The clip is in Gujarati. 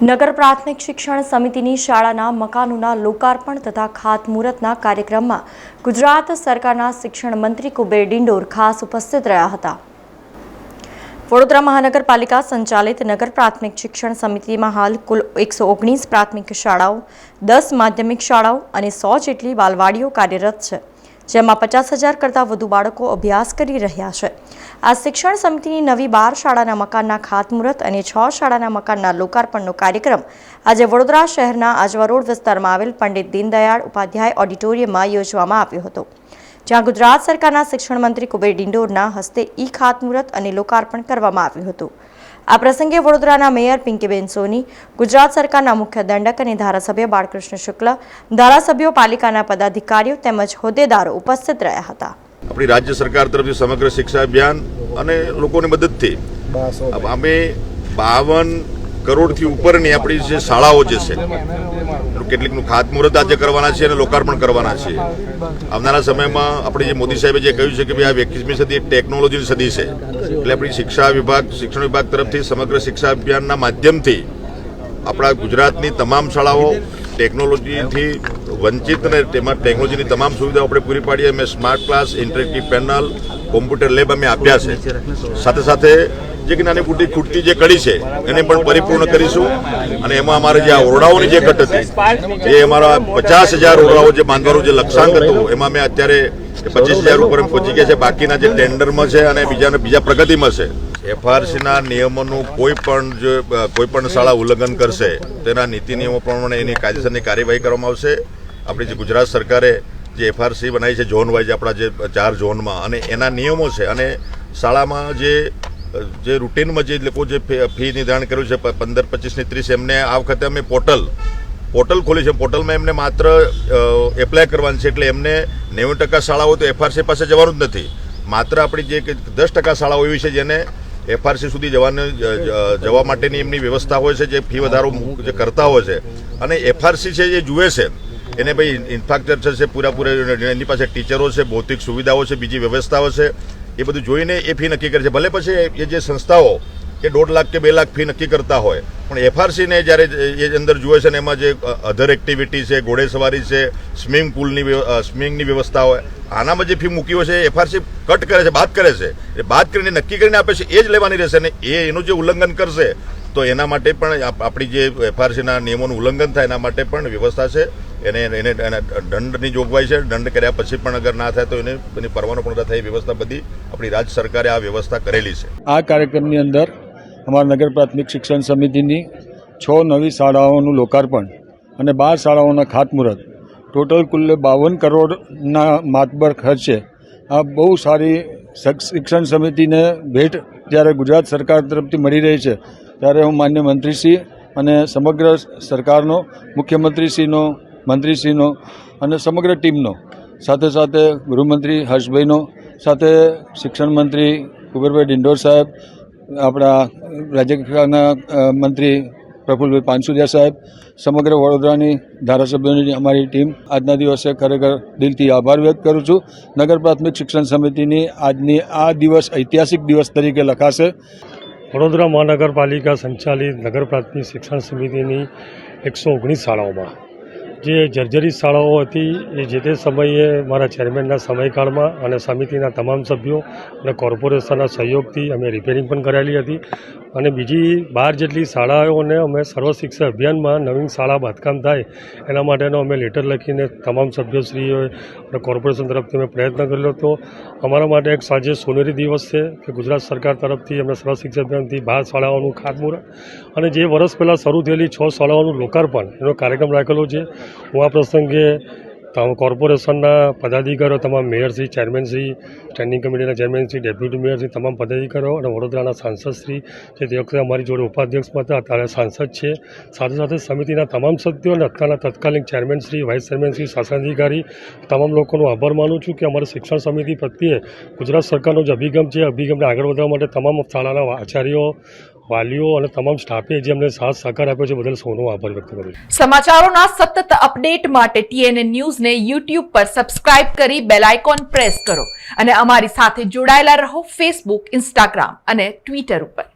નગર પ્રાથમિક શિક્ષણ સમિતિની શાળાના મકાનોના લોકાર્પણ તથા ખાતમુહૂર્તના કાર્યક્રમમાં ગુજરાત સરકારના શિક્ષણ મંત્રી કુબેર ડિંડોર ખાસ ઉપસ્થિત રહ્યા હતા. વડોદરા મહાનગરપાલિકા સંચાલિત નગર પ્રાથમિક શિક્ષણ સમિતિમાં હાલ કુલ એકસો ઓગણીસ પ્રાથમિક શાળાઓ, દસ માધ્યમિક શાળાઓ અને સો જેટલી બાલવાડીઓ કાર્યરત છે. જેમાં પચાસ હજાર કરતાં વધુ બાળકો અભ્યાસ કરી રહ્યા છે. આ શિક્ષણ સમિતિની નવી બાર શાળાના મકાનના ખાતમુહૂર્ત અને છ શાળાના મકાનના લોકાર્પણનો કાર્યક્રમ આજે વડોદરા શહેરના આજવા રોડ વિસ્તારમાં આવેલ પંડિત દીનદયાળ ઉપાધ્યાય ઓડિટોરિયમમાં યોજવામાં આવ્યો હતો. જ્યાં ગુજરાત સરકારના શિક્ષણ મંત્રી કુબેર ડિંડોરના હસ્તે ઈ ખાતમુહૂર્ત અને લોકાર્પણ કરવામાં આવ્યું હતું. આ પ્રસંગે વડોદરાના મેયર પિંકીબેન સોની ગુજરાત સરકારના મુખ્ય દંડક અને ધારાસભ્ય બાળકૃષ્ણ શુક્લ ધારાસભ્યો પાલિકાના પદાધિકારીઓ તેમજ હોદ્દેદારો ઉપસ્થિત રહ્યા હતા. આપણી રાજ્ય સરકાર તરફથી સમગ્ર શિક્ષા અભિયાન અને લોકોની મદદથી અમે બાવન કરોડથી ઉપરની આપણી જે શાળાઓ જે છે કેટલીકનું ખાતમુહૂર્ત આજે કરવાના છે અને લોકાર્પણ કરવાના છે આવનારા સમયમાં આપણે જે મોદી સાહેબે જે કહ્યું છે કે ભાઈ આ એકવીસમી સદી એક ટેકનોલોજીની સદી છે, એટલે આપણી શિક્ષા વિભાગ, શિક્ષણ વિભાગ તરફથી સમગ્ર શિક્ષા અભિયાનના માધ્યમથી આપણા ગુજરાતની તમામ શાળાઓ ટેકનોલોજીથી વંચિત અને તેમાં ટેકનોલોજીની તમામ સુવિધાઓ આપણે પૂરી પાડીએ. અમે smart class, interactive panel, computer lab અમે આપ્યા છે. સાથે સાથે જે કે નાની મોટી ખૂટતી જે કડી છે, એને પણ પરિપૂર્ણ કરીશું. અને એમાં અમારે જે આ ઓરડાઓની જે ઘટ હતી જે અમારા પચાસ હજાર ઓરડાઓ જે બાંધવાનું જે લક્ષ્યાંક હતું, એમાં મેં અત્યારે પચીસ હજાર ઉપર પહોંચી ગયા છે. બાકીના જે ટેન્ડરમાં છે અને બીજા બીજા પ્રગતિમાં છે. એફઆરસીના નિયમોનું કોઈ પણ જે કોઈ પણ શાળા ઉલ્લંઘન કરશે, તેના નીતિ નિયમો પ્રમાણે એની કાયદેસરની કાર્યવાહી કરવામાં આવશે. આપણી જે ગુજરાત સરકારે જે એફઆરસી બનાવી છે, ઝોન વાઇઝ આપણા જે ચાર ઝોનમાં, અને એના નિયમો છે. અને શાળામાં જે જે રૂટીનમાં જે લોકો જે ફી નિર્ધારણ કર્યું છે પંદર, પચીસની ત્રીસ, એમને આ વખતે અમે પોર્ટલ પોર્ટલ ખોલી છે. પોર્ટલમાં એમને માત્ર એપ્લાય કરવાની છે. એટલે એમને નેવું ટકા શાળાઓ તો એફઆરસી પાસે જવાનું જ નથી. માત્ર આપણી જે દસ ટકા શાળાઓ એવી છે જેને એફઆરસી સુધી જવાની જવા માટેની એમની વ્યવસ્થા હોય છે, જે ફી વધારો જે કરતા હોય છે. અને એફઆરસી છે જે જુએ છે, એને ભાઈ ઇન્ફ્રાસ્ટ્રક્ચર છે પૂરાપૂરા એની પાસે ટીચરો છે, ભૌતિક સુવિધાઓ છે, બીજી વ્યવસ્થાઓ છે. એ બધું જોઈને એ ફી નક્કી કરે છે. ભલે પછી એ જે સંસ્થાઓ કે દોઢ લાખ કે બે લાખ ફી નક્કી કરતા હોય, પણ એફઆરસીને જ્યારે એ અંદર જુએ છે ને એમાં જે અધર એક્ટિવિટી છે, ઘોડેસવારી છે સ્વિમિંગ પુલની સ્વિમિંગની વ્યવસ્થા હોય, આનામાં જે ફી મૂકી હોય છે એફઆરસી કટ કરે છે, બાદ કરે છે. એ બાદ કરીને નક્કી કરીને આપે છે, એ જ લેવાની રહેશે ને એ એનું જે ઉલ્લંઘન કરશે, તો એના માટે પણ આપણી જે એફઆરસીના નિયમોનું ઉલ્લંઘન થાય એના માટે પણ વ્યવસ્થા છે. એને એને એને દંડની જોગવાઈ છે. દંડ કર્યા પછી પણ અગર ના થાય તો એને, એની પરવાનો પણ થાય, એ વ્યવસ્થા બધી આપણી રાજ્ય સરકારે આ વ્યવસ્થા કરેલી છે. આ કાર્યક્રમની અંદર અમારા નગર પ્રાથમિક શિક્ષણ સમિતિની છ નવી શાળાઓનું લોકાર્પણ અને બાર શાળાઓના ખાતમુહૂર્ત. ટોટલ કુલ્લે બાવન કરોડના માતબર ખર્ચે આ બહુ સારી શિક- શિક્ષણ સમિતિને ભેટ જ્યારે ગુજરાત સરકાર તરફથી મળી રહી છે, ત્યારે હું માન્ય મંત્રીશ્રી અને સમગ્ર સરકારનો, મુખ્યમંત્રીશ્રીનો, મંત્રીશ્રીનો અને સમગ્ર ટીમનો, સાથે સાથે ગૃહમંત્રી હર્ષભાઈનો સાથે શિક્ષણ મંત્રી કુબેરભાઈ ડિંડોર સાહેબ, આપણા રાજ્ય કક્ષાના મંત્રી પ્રફુલભાઈ પાનસુરિયા સાહેબ, સમગ્ર વડોદરાની ધારાસભ્યોની અમારી ટીમ, આજના દિવસે ખરેખર દિલથી આભાર વ્યક્ત કરું છું. નગર પ્રાથમિક શિક્ષણ સમિતિની આજની આ દિવસ ઐતિહાસિક દિવસ તરીકે લખાશે. વડોદરા મહાનગરપાલિકા સંચાલિત નગર પ્રાથમિક શિક્ષણ સમિતિની એકસો ઓગણીસ શાળાઓમાં જે જર્જરી શાળાઓ હતી, એ જે તે સમયે મારા ચેરમેનના સમયકાળમાં અને સમિતિના તમામ સભ્યો અને કોર્પોરેશનના સહયોગથી અમે રિપેરિંગ પણ કરાયેલી હતી. અને બીજી બાર જેટલી શાળાઓને અમે સર્વ શિક્ષા અભિયાનમાં નવીન શાળા બાંધકામ થાય, એના માટેનો અમે લેટર લખીને તમામ સભ્યશ્રીઓએ અને કોર્પોરેશન તરફથી અમે પ્રયત્ન કરેલો હતો. અમારા માટે એક સાંજે સોનેરી દિવસ છે કે ગુજરાત સરકાર તરફથી અમે સર્વ શિક્ષા અભિયાનથી બાર શાળાઓનું ખાતમુહૂર્ત અને જે વર્ષ પહેલાં શરૂ થયેલી છ શાળાઓનું લોકાર્પણ, એનો કાર્યક્રમ રાખેલો છે. હું આ પ્રસંગે કોર્પોરેશનના પદાધિકારીઓ, તમામ મેયરશ્રી ચેરમેનશ્રી સ્ટેન્ડિંગ કમિટીના ચેરમેનશ્રી ડેપ્યુટી મેયરશ્રી તમામ પદાધિકારીઓ અને વડોદરાના સાંસદશ્રી જે તે અમારી જોડે ઉપાધ્યક્ષ હતા, અત્યારે સાંસદ છે. સાથે સાથે સમિતિના તમામ સભ્યો અને અત્યારના તત્કાલીન ચેરમેનશ્રી વાઇસ ચેરમેનશ્રી શાસનાધિકારી, તમામ લોકોનો આભાર માનું છું કે અમારી શિક્ષણ સમિતિ પ્રત્યે ગુજરાત સરકારનો જે અભિગમ છે અભિગમને આગળ વધારવા માટે તમામ શાળાના આચાર્યો વાલીઓ અને તમામ સ્ટાફે જે અમને સાથ સહકાર આપ્યો છે બદલ સૌનો આભાર વ્યક્ત કરું સમાચારોના સતત અપડેટ માટે ટીએનએ ન્યૂઝને યુટ્યુબ પર સબસ્ક્રાઇબ કરી બેલ આઇકોન પ્રેસ કરો અને અમારી સાથે જોડાયેલા રહો ફેસબુક ઇન્સ્ટાગ્રામ અને ટ્વિટર ઉપર.